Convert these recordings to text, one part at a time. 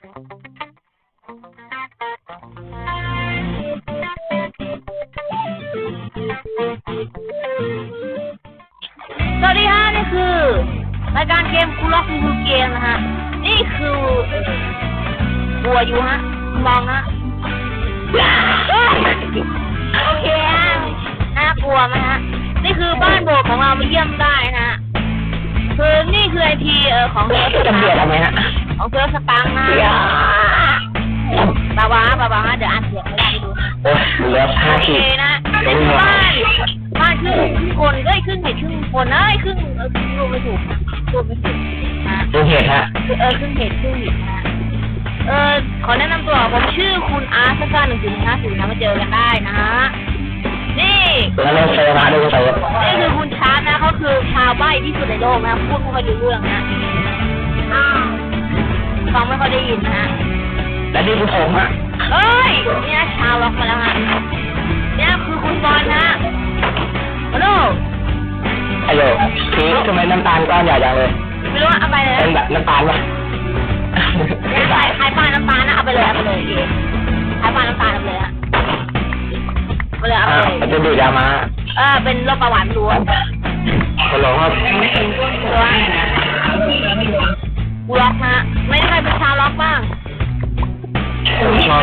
สวัสดีฮะนี่คือรายการเกมคูล็อกคือเกมนะฮะ นี่คือบัวอยู่ฮะมองฮะโอเคฮะน่ากลัวไหมฮะ นี่คือบ้านโบกของเรามาเยี่ยมได้นะฮะคือนี่คือไอพีเออของเร์ฟสจะเบียดร์ทำไมฮะ ของเซิร์ฟสตาร์นะฮะบาบาบาบาฮะเดี๋ยวอ่านเสียงไม่ได้ดูนะโอ้ยเหลือห้าโอเคขีดนะนี่คือบ้านบ้านครึ่งครึ่งคนเอ้ยครึ่งเห็ดครึ่งคนเอ้ยครึ่งเออครึ่งรวมไม่ถูกนะรวมไม่ถูกนะดูเหตุฮะเออครึ่งเห็ดครึ่งหินนะเออขอแนะนำตัวผมชื่อคุณอาร์ตซ่าหนึ่งศูนย์ห้าศูนย์นะมาเจอกันได้นะฮะนี่ แล้วเราเซอร์มาดูเซอร์นี่คือคุณชาร์ตนะเขาคือชาวใบ้ที่สุดในโลกนะพูดไม่ค่อยรู้เรื่องนะอ้าว ฟังไม่ค่อยได้ยินนะฮะ และนี่คือผมฮะเอ้ย เนี่ยชาวล็อกมาแล้วฮะ เนี่ยคือคุณบอลนะฮัลโหลฮัลโหลพีททำไมน้ำตาลก้อนใหญ่จังเลย ไม่รู้ว่าเอาไปเลยเป็นแบบน้ำตาลปะเนี่ยขายขายปลาน้ำตาลนะเอาไปเลยเอาไปเลยเองขายปลาน้ำตาลเอาไปเลยฮะเอาไปเลยเอาอ่าไปมันเลยจะดูดยามา เออ เป็นโรคเบาหวานล้วนฮัลโหลครับล้วน กูล็อกนะไม่ได้ใครเป็นชาวล็อกบ้างชอบ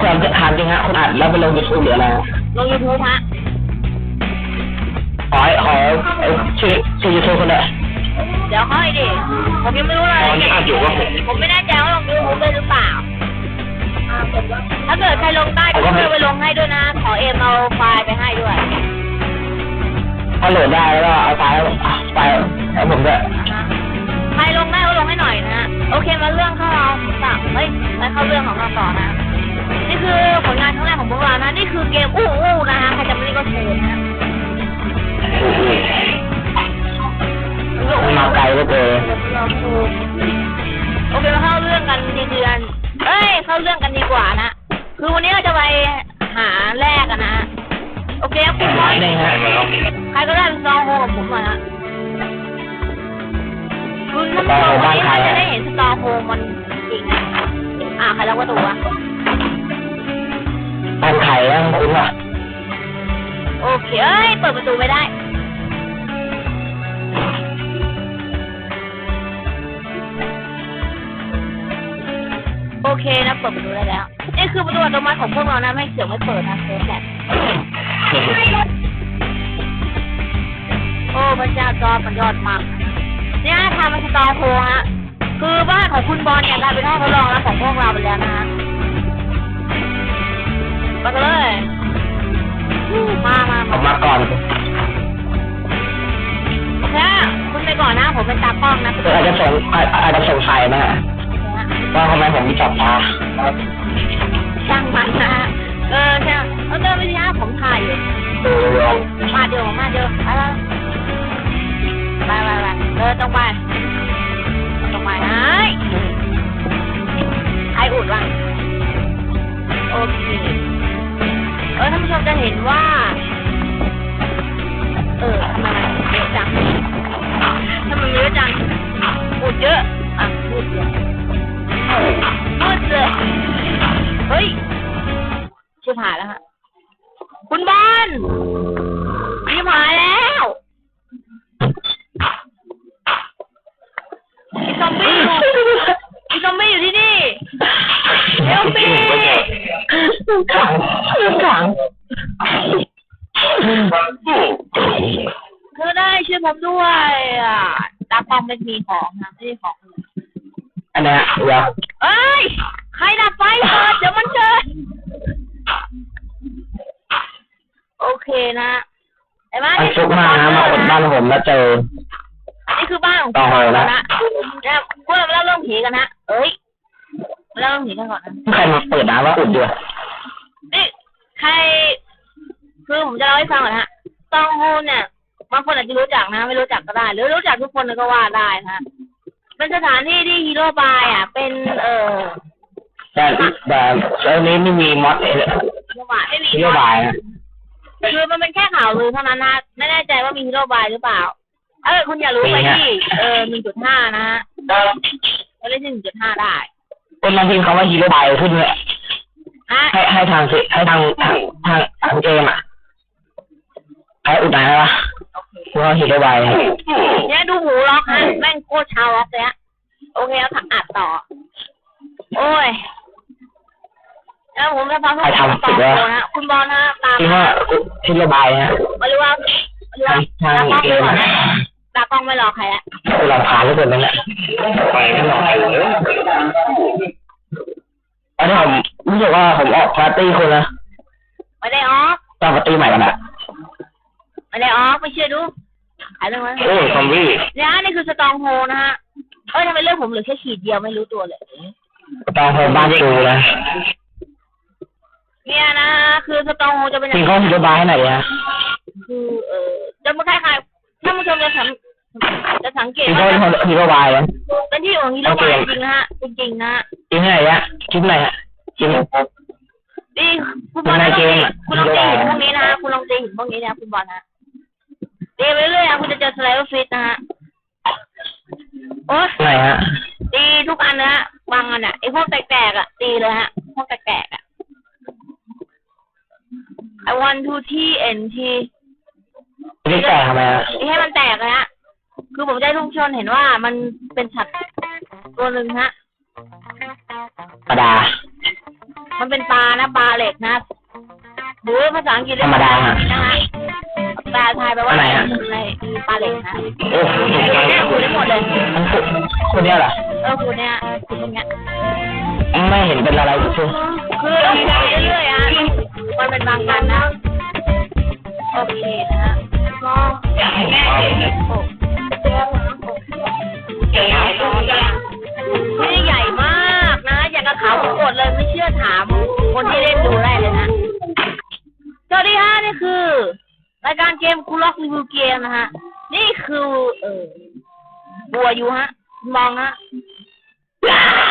ความจะทานจริงฮะคุณอัดแล้วไปลงยูทูบหรืออะไรลงยูทูบฮะขอขอชื่อชื่อยูทูบคนเดียวเดี๋ยวค่อยดิ ผมยังไม่รู้เลยตอนที่อัดอยู่ก็ผม ผมไม่แน่ใจว่าลงยูทูบได้หรือเปล่า ถ้าเกิดใครลงได้ก็ช่วยไปลงให้ด้วยนะ ขอเอ็มเอาไฟล์ไปให้ด้วยพอโหลดได้แล้วก็เอาไฟล์ไปให้ผมด้วย ใครลงได้ก็ลงให้หน่อยนะ โอเคมาเรื่องเข้าเราสั่งเฮ้ยมาเข้าเรื่องของเราต่อนะ นี่คือผลงานครั้งแรกของพวกเรานะ นี่คือเกมอู้อู้นะฮะใครจำไม่ได้ก็เชิญนะมันมาไกลเหลือเกินเราดูโอเคมาเข้าเรื่องกันดีเดือนเอ้ย เข้าเรื่องกันดีกว่านะ คือวันนี้เราจะไปหาแรกกันนะ โอเคครับคุณบอลนี่ฮะใครก็ได้เป็นซองโฮกับผมหน่อยฮะ คุณท่านผู้ชมวันนี้เราจะได้เห็นสตอร์โฮมันจริงนะอ่าใครล็อกประตูวะปันไข่แล้วคุณอะโอเคเอ้ยเปิดประตูไม่ได้โอเคนะเปิดประตูได้แล้วนี่คือประตูอัตโนมัติของพวกเรานะไม่เสียงไม่เปิดนะเซฟแหละโอ้พระเจ้าจอมันยอดมาก เนี่ยทำเป็นสตอร์โฮฮะ คือบ้านของคุณบอลเนี่ยกลายเป็นห้องทดลองแล้วของพวกเราไปแล้วนะฮะไปกันเลย มามาผมมาก่อนโอเคคุณไปก่อนนะผมเป็นตากล้องนะอาจจะสงอาจจะสงสัยนะฮะว่าทำไมผมมีจับตาช่างมันนะฮะเออใช่เออเดินไปที่ฮะผมถ่ายอยู่ดูเรื่องมาเดิมมาเดิมไป ไปไปไปเดินตรงไปตรงไปไอ ขังขังเธอได้ช่วยผมด้วยอะตาปองเป็นมีของนะไม่ใช่ของอื่นอันเนี้ยเดี๋ยวเอ้ย ใครดับไฟเปิดเดี๋ยวมันเจอโอเคนะไอ้บ้านมันซุกมานะมาอดบ้านผมแล้วเจอ นี่คือบ้านของต่อเราเลยนะนะเนี่ยพวกเราเล่าเรื่องผีกันนะเอ้ยเล่าเรื่องผีกันก่อนนะใครมาเปิดน้ำว่าอุดด้วยนี่ ใครคือผมจะเล่าให้ฟังก่อนนะฮะตองโฮเนี่ยบางคนอาจจะรู้จักนะ ไม่รู้จักก็ได้ หรือรู้จักทุกคนก็ว่าได้นะเป็นสถานที่ที่ฮีโร่บายอะ เป็นเอ่อแต่แต่เรื่องนี้ไม่มีมอดเลยฮีโร่บายไม่มีนโยบายนะคือมันเป็นแค่ข่าวลือเท่านั้นนะไม่แน่ใจว่ามีฮีโร่บายหรือเปล่า เออคุณอย่ารู้ไปที่เออหนึ่งจุดห้านะฮะเราเล่นที่หนึ่งจุดห้าได้คนลองพิมพ์คำว่าฮีโร่บายขึ้นเลยฮะ ให้ให้ทางสิให้ทางทางทางทางเกมอะให้อุดหนายวะว่าฮีโร่บายเนี่ยดูหูล็อกฮะแม่งโคตรชาวล็อกเลยฮะโอเคแล้วถักอัดต่อ โอ้ยแล้วผมจะฟังทุกคนต่อโนะฮะคุณบอลนะฮะตามที่ว่าฮีโร่บายฮะมารู้ว่ามารู้ว่าทางตากล้องเกไม่มรออะตากล้องไม่รอใครอะหลังผ่านทุกคนนั่นแหละไปไม่หน่อยเลยอันนี้ผม รู้สึกว่าผมออกปาร์ตี้คนละไม่ได้ออกตอนปาร์ตี้ใหม่กันอะไม่ได้ออกไม่เชื่อดูหายเรื่องวะโอ้ซอมบี้เนี่ยนี่คือสตองโฮนะฮะเอ้ยทำไมเรื่องผมเหลือแค่ขีดเดียวไม่รู้ตัวเลยตอนผมบ้านจูนะเนี่ยนะคือสตองโฮจะเป็นอย่าพิงมพ์นี้เข้าฮีโร่บายให้หน่อยดิฮะคือเออจะมาคล้ายๆถ้าผู้ชมจะสังจะสังเกตพิมพ์ว่าเข้าฮีโร่บายนะเป็นที่ของฮีโร่บายจริงนะฮะจริงๆนะฮะพิมพ์ให้หน่อยฮะพิมพ์หน่อย ฮะพิมพ์นี่คุณบอลนะในเกมอะคุณลองตีหินพวกนี้นะฮะคุณลองตีหินพวกนี้นะคุณบอลนะตีไปเรื่อยๆนะคุณจะเจอสไลเดอร์ฟิตนะฮะโอ้ยหน่อยฮะตีทุกอันนะฮะบางอันอะไอ้พวกแตกๆอะตีเลยฮะพวกแตกๆอะ I want to T N T ไม่แตกทำไมฮะให้มันแตกนะฮะคือผมได้ทุกชนเห็นว่ามันเป็นสัตว์ตัวหนึ่งฮะธรรมดา มันเป็นปลานะปลาเหล็กนะหรือภาษาอังกฤษเรียกธรรมดาว่าฮะนะฮะแปลไทยแปลว่าอะไรฮะอะไรปลาเหล็กนะโอ้โหคุณเนี่ยคุณได้หมดเลยมันคือคนเนี้ยเหรอ เออคุณเนี่ยคุณตรงเนี้ยไม่เห็นเป็นอะไรเลยคือต้องไปเรื่อยๆอะมันเป็นบางกันนะโอเคนะฮะก็โอ้นี่ เขาวกดเลยไม่เชื่อถาม คนที่เล่นดูได้เลยนะสวัสดีฮะนี่คือรายการเกมคูล็อกรีวิวเกมนะฮะ นี่คือ เออบัวอยู่ฮะ มองฮะ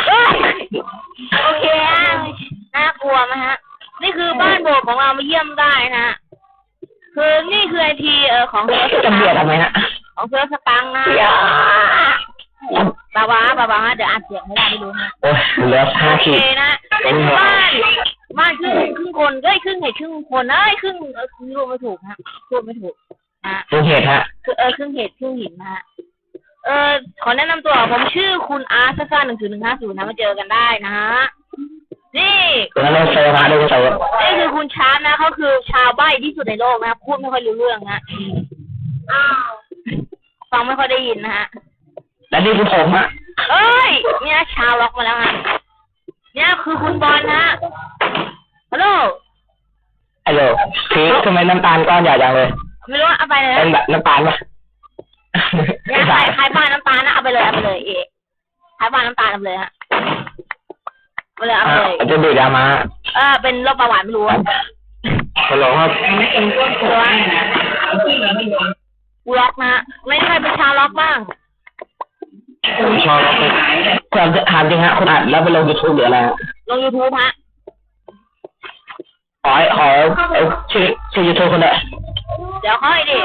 เอ้ยโอเคฮะน่ากลัวไหมฮะ นี่คือบ้านโบกของเรามาเยี่ยมได้นะฮะคือนี่คือไอทีเออของเซิร์ฟสจะตังเบียดทำไมฮะ ของเซิร์ฟสตังนะบาวาบาวาฮะเดี๋ยวอ่านเสียงไม่ได้ไม่รู้นะโอ้ยเหลือห้าโอเคขีดนะนี่คือบ้านบ้านครึ่งครึ่งคนเอ้ยครึ่งเห็ดครึ่งคนเอ้ยครึ่งเออรวมไม่ถูกฮะรวมไม่ถูกนะดูเหตุฮะคือเออครึ่งเห็ดครึ่งหินนะฮะเออขอแนะนำตัวผมชื่อคุณอาร์ตซ่าหนึ่งศูนย์หนึ่งห้าศูนย์นะมาเจอกันได้นะฮะนี่ แล้วเราเซอร์มาดูเซอร์นี่คือคุณชาร์ปนะเขาคือชาวใบ้ที่สุดในโลกนะครับพูดไม่ค่อยรู้เรื่องฮะอ้าวฟังไม่ค่อยได้ยินนะฮะ และนี่คือผมฮะเอ้ย เนี่ยชาวล็อกมาแล้วฮะเนี่ยคือคุณบอลนะฮะฮัลโหลฮัลโหลคือทำไมน้ำตาลก้อนใหญ่จังเลยไม่รู้ว่าเอาไปเลยเป็นนะแบบน้ำตาลปะเนี่ยใครใครบ้านน้ำตาลนะเอาไปเลยเอาไปเลยเอกใครบ้านน้ำตาลเอาไปเลยฮะเอาไปเลยเอาไปเลยจะดูดามาเออเป็นโรคเบาหวานไม่รู้อะฮัลโหลครับตัวล็อกนะฮะไม่ใครเป็นชาวล็อกบ้างผม ชอบแล้วไปความถามจริงฮะคุณอัดแล้วไปลงยูทูบหรืออะไรฮะลงยูทูบฮะขอขอเอาชื่อชื่อยูทูบคนเดียวเดี๋ยวค่อยดิ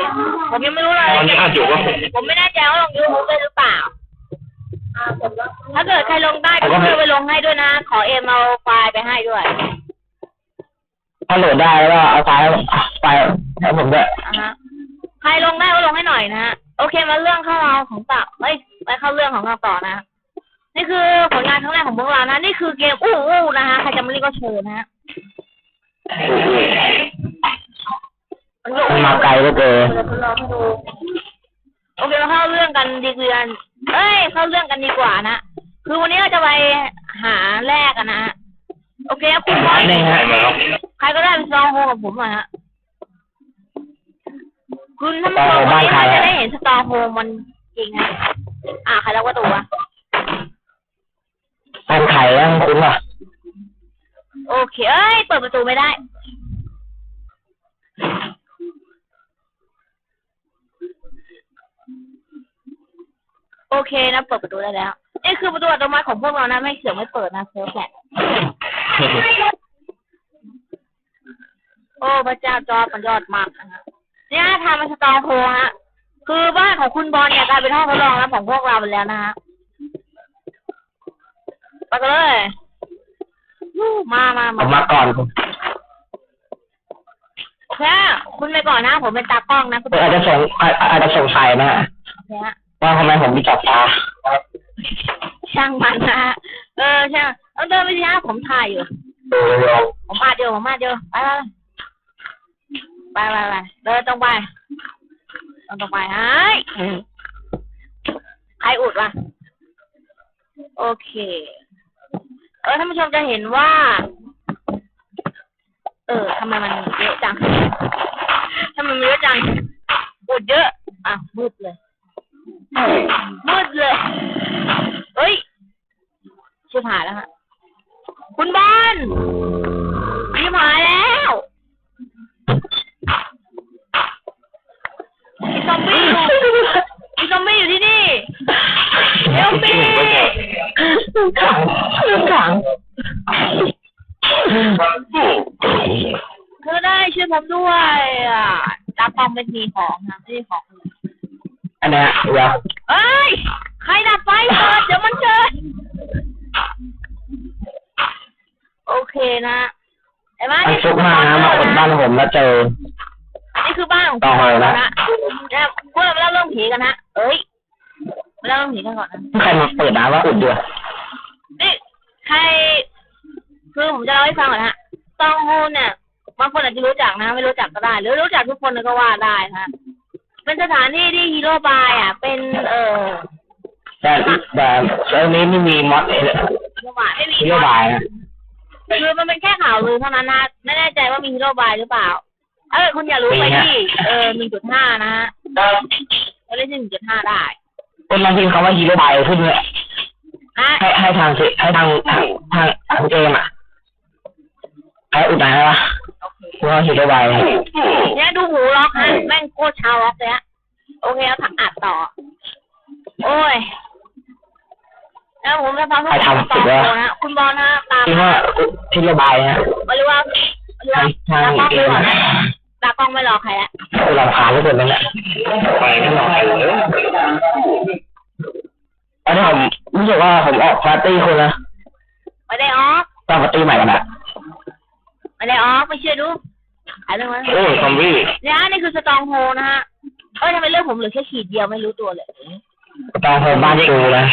ผมยังไม่รู้เลยตอนนี้อาจอยู่ว่าผมผมไม่แน่ใจว่าลงยูทูบได้หรือเปล่า ถ้าเกิดใครลงได้ก็ช่วยไปลงให้ด้วยนะ ขอเอ็มเอาไฟล์ไปให้ด้วย ถ้าโหลดได้แล้วก็เอาไฟล์ไฟล์ให้ผมด้วยอะฮะใครลงได้ก็ลงให้หน่อยนะฮะ โอเคมาเรื่องเข้าเราของต่อเอ้ย ไปเข้าเรื่องของเราต่อนะ นี่คือผลงานครั้งแรกของพวกเรานะ นี่คือเกมอู้อู้นะฮะใครจะมาเล่นก็เชิญนะฮะมันก็มันมาไกลเหลือเกินเดี๋ยวทดลองให้ดูโอเคมาเข้าเรื่องกันดีกว่าเอ้ย เข้าเรื่องกันดีกว่านะ คือวันนี้เราจะไปหาแรกกันนะฮะโอเคครับคุณบอลนี่ฮะมาแล้วใครก็ได้เป็นซองโฮกับผมหน่อยฮะคุณท่านผู้ชมสตอร์โฮบ้านใครจะอะได้เห็นสตอร์โฮมันจริงนะ อ่าใครล็อกประตูวะแฟนไข่ยังคุ้นป่ะโอเคเอ้ยเปิดประตูไม่ได้ โอเคนะเปิดประตูได้แล้วนี่คือประตูอัตโนมัติของพวกเรานะ ไม่เสียงไม่เปิดนะเซิร์ฟแหละโอ้พระเจ้าจอร์จมันยอดมากนะฮะเนี่ยทำมาสตอร์โฮฮะ คือบ้านของคุณบอลเนี่ยกลายเป็นห้องทดลองแล้วของพวกเราไปแล้วนะฮะไปกันเลยมามาผมมาก่อนผมโอเคคุณไปก่อนนะผมเป็นตากล้องนะคุณอาจจะสงอาจอาจจะสงสัยนะฮะโอเคฮะว่าทำไมผมมีจับตาช่างมันนะฮะเออช่างเอาเดินไปสิฮะผมถ่ายอยู่ผมมาเดียวผมมาเดียวไปไปไปไปไปเดินตรงไป เดินตรงไปไอ้ยใครอุดวะโอเค เออท่านผู้ชมจะเห็นว่า เออทำไมมันเยอะจังทำไมมันเยอะจังอุดเยอะ อะมืดเลยมืดเลย เฮ้ยชิบหายแล้วฮะ ขังขังเธอได้ช่วยผมด้วยอะตาปอมเป็นทีของนะไม่ใช่ของอื่นอันเนี้ยเดี๋ยวเอ้ย ใครดับไฟเปิดเดี๋ยวมันเกิดโอเคนะไอ้บ้านมันนี่ซุกมากนะมาอุดบ้านผมแล้วเจอ นี่คือบ้านของต่อไปนะนะเนี่ยพวกเรามาเล่าเรื่องผีกันนะเอ้ยมาเล่าเรื่องผีกันก่อนนะใครมาเปิดนะว่าอุดเดือนี่ ใครคือผมจะเล่าให้ฟังก่อนนะฮะตองโฮเนี่ยบางคนอาจจะรู้จักนะ ไม่รู้จักก็ได้ หรือรู้จักทุกคนก็ว่าได้นะเป็นสถานที่ที่ฮีโร่บายอะ เป็นเอ่อแต่แต่เรื่องนี้ไม่มีมอดเลยฮีโร่บายไม่มีฮีโร่บายนะคือมันเป็นแค่ข่าวลือเท่านั้นนะไม่แน่ใจว่ามีฮีโร่บายหรือเปล่า เออคุณอย่ารู้ไปที่เออหนึ่งจุดห้านะฮะเราเล่นหนึ่งจุดห้าได้เป็นลองพิมพ์คำว่าฮีโร่บายขึ้นเลยฮะ ให้ให้ทางสิให้ทางทางทางทางเกมอะให้อุดหนายวะโอเคว่าฮีโร่บายเนี่ยดูหูล็อกฮะแม่งโคตรชาวล็อกเลยฮะโอเคเอาถักอัดต่อ โอ้ยแล้วผมจะทำให้คุณตอบโตนะคุณบอลนะตามคิดว่าฮีโร่บายนะมาหรือว่าหรือว่าทางตากล้องเกไม่มรออะตากล้องไม่รอใครแล้วอุลำคาญที่สุดนั่นแหละไปไม่รอใครเลยต อนนี้ผมรู้สึกว่าผมออกปาร์ตี้คนนะไม่ได้ออกตอนปาร์ตี้ใหม่กันอะไม่ได้ออกไม่เชื่อดูอะไรเรื่องวะโอ้ยซอมบี้เนี่ยนี่คือสตองโฮนะฮะเอ้ยทำไมเรื่องผมเหลือแค่ขีดเดียวไม่รู้ตัวเลยตอนผมบ้านกูนะ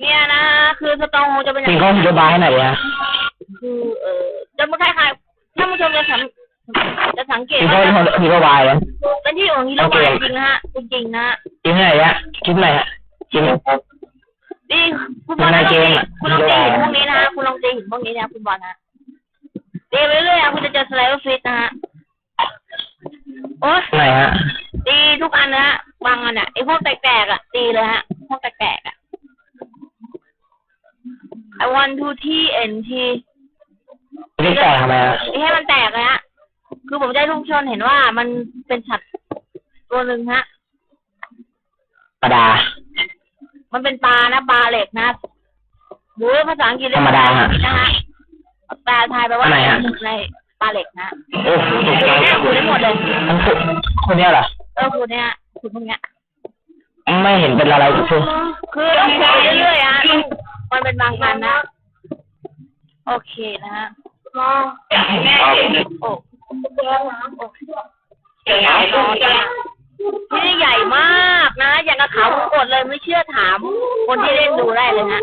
เนี่ยนะคือสตองโฮจะเป็นจริงเขาฮีโร่บายให้หน่อยดิฮะคือเออจะมาคล้ายๆท่านผู้ชมจะสัง จะสังเกจตริงว่าเขาฮีโร่บายนะเป็นที่ของฮีโร่บายจริงๆนะฮะจริงๆนะฮะกินไหนฮะกินไหนฮะกินนี่คุณบอลในนะเกมอะคุณลองตีหินพวกนี้นะฮะคุณลองตีหินพวกนี้นะคุณบอลนะตีไปเรื่อยๆอะคุณจะเจอสไลเดอร์ฟิตนะฮะโอ๊ยไหนฮะตีทุกอันนะฮะบางอันอะไอ้พวกแตกๆอะตีเลยฮะพวกแตกๆอะ I want to T N T นี่แก่ทำไมฮะ ให้มันแตกเลยฮะ คือผมจะให้ทุก ชนเห็นว่ามันเป็นสัตว์ตัวหนึ่งฮะประดา มันเป็นปลานะปลาเหล็กนะหรือภาษาอังกฤษเรียกธรรมดาฮะ นะฮะแปลไทยแปลว่าอันไหนฮะ ในปลาเหล็กนะโอ้ยตกใจเนี่ยคุณได้หมดเลยมันคือคนเนี้ยเหรอ เออคุณเนี่ยคุณพวกเนี้ย ไม่เห็นเป็นอะไรเลยคือต้องใช้เรื่อยๆอะต้องมันเป็นบางอันนะ โอเคนะฮะ โอ้โอ้ที่ นี่ใหญ่มากนะ อย่างกระเขาวงกดเลยไม่เชื่อถาม คนที่เล่นดูได้เลยนะ